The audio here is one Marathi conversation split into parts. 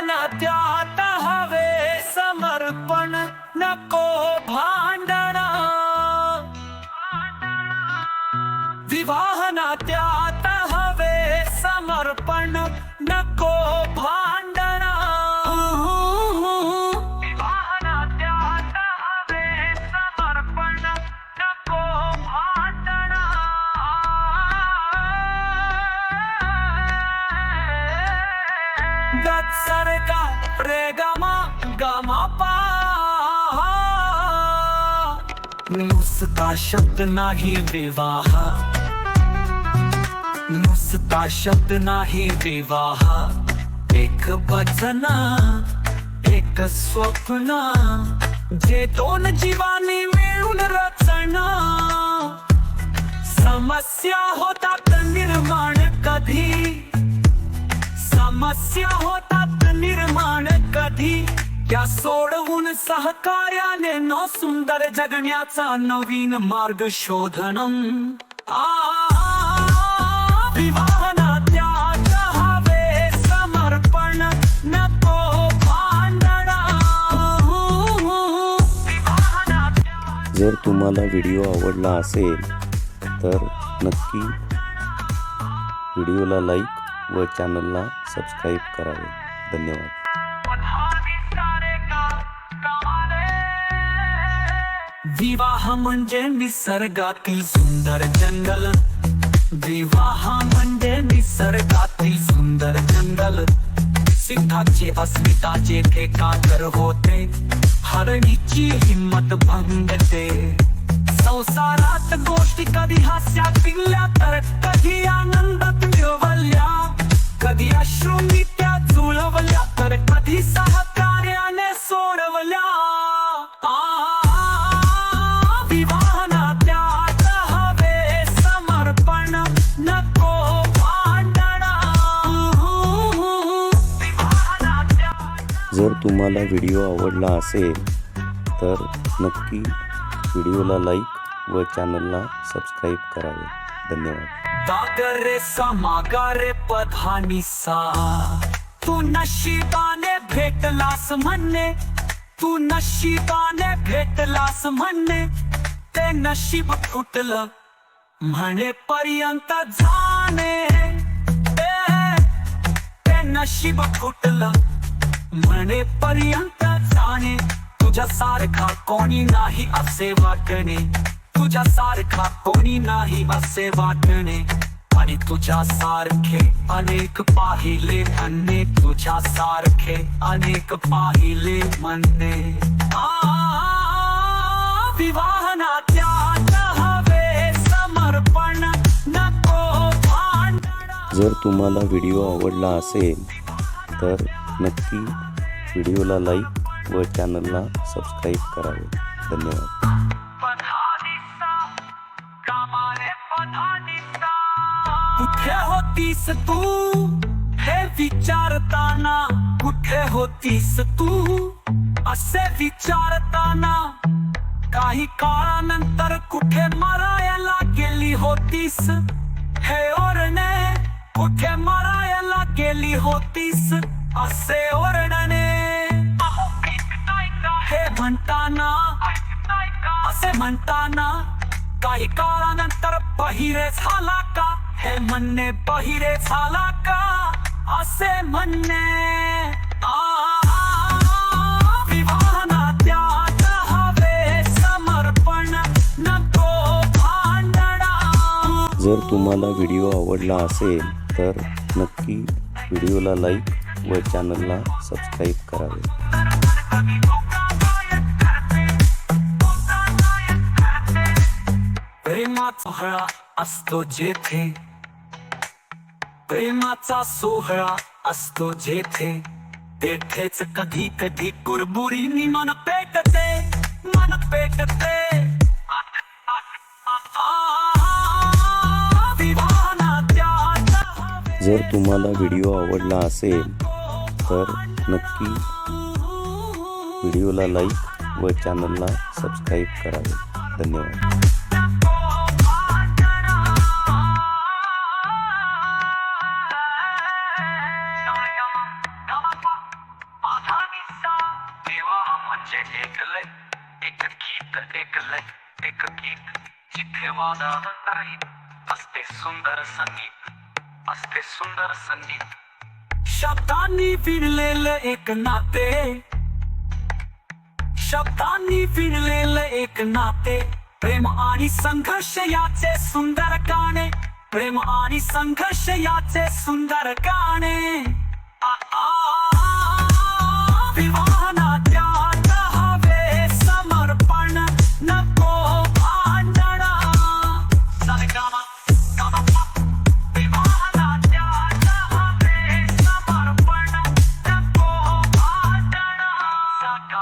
विवाह नात्यात हवे समर्पण नको भांडणा. विवाह नात्यात हवे समर्पण नको भांडण. नुसता शब्द नाही विवाह. नुसता शब्द नाही विवाह. एक बचना एक स्वप्न जे दोन जीवानी मिळून रचना समस्या होतात निर्माण कधी? समस्या होतात निर्माण कधी? त्या सोडवून सहकार्याने न सुंदर जगण्याचा नवीन मार्ग शोधनम. आ समर्पण नको जर तुम्हाला व्हिडिओ आवडला असेल तर नक्की व्हिडिओला लाईक व चॅनलला सबस्क्राईब करावे. धन्यवाद. विवाह म्हणजे निसर्गातील सुंदर जंगल. विवाह म्हणजे निसर्गातील सुंदर जंगल. सिद्धाचे अस्मिताचे ठेकाकर होते. हरणीची हिंमत भंगते. संसारात गोष्टी कधी हास्या पिल्ल्या तर कधी आनंदात मिळवल्या कधी अश्रूंनी जर तुम्हाला व्हिडिओ आवडला असेल तर नक्की व्हिडिओला लाईक व चॅनलला सबस्क्राईब करावे. धन्यवाद. दागरे समागारे पधानी सा. तू नशिबाने भेटलास म्हणणे तू नशिबाने भेटलास म्हणणे ते नशीब फुटलं म्हणे पर्यंत जाणे. ते नशीब फुटलं म्हणे पर्यंत जाणे तुझ्या सारखा कोणी नाही असे वाटणे. तुझ्या सारखा कोणी नाही असे वाटणे. आणि तुझ्या सारखे अनेक पाहिले म्हणणे. तुझ्या सारखे अनेक पाहिले म्हणणे. आ, हवे समर्पण नको जर तुम्हाला व्हिडिओ आवडला असेल तर नक्की व्हिडिओला लाईक व चॅनलला सबस्क्राईब करावे. धन्यवाद. तू? हे विचारताना कुठे होतीस तू? असे विचारताना काही काळानंतर कुठे मरायला गेली होतीस? हे ओरणे कुठे मरायला गेली होतीस? असे ओरडणे हे म्हणताना असे म्हणताना काही काळानंतर बहिरे झाला का? हे म्हणणे बहिरे झाला का? असे म्हणणे. समर्पण भांडणा. जर तुम्हाला व्हिडिओ आवडला असेल तर नक्की व्हिडिओला लाईक व चॅनलला सबस्क्राईब करावे. असतो जेथे. प्रेमाचा सोहळा असतो जेथे. तेथेच कधी कधी कुरबुरीनी मन पेटते मन पेटते जर तुम्हाला व्हिडिओ आवडला असेल तर नक्की व्हिडिओला लाईक व चॅनलला सबस्क्राईब करावे धन्यवाद वादा नाही असते सुंदर संगीत असते सुंदर संगीत शब्दांनी फिरलेलं एक नाते शब्दांनी फिरलेलं एक नाते प्रेम आणि संघर्ष याचे सुंदर गाणे प्रेम आणि संघर्ष याचे सुंदर गाणे आ, आ, विवाहानात्यात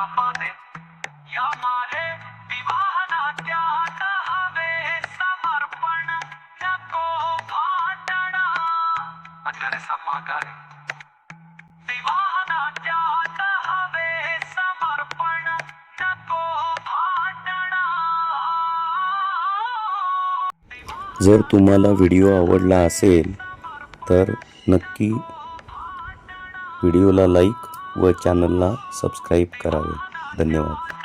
सकामाने या मारे विवाहानात्यात हवे समर्पण नको भांडणा। भांडण अगरे विवाह नात्यात हवे समर्पण नको भांडण। जर तुम्हाला व्हिडिओ आवडला असेल तर नक्की व्हिडिओला लाईक व चॅनलला सबस्क्राईब करावे. धन्यवाद.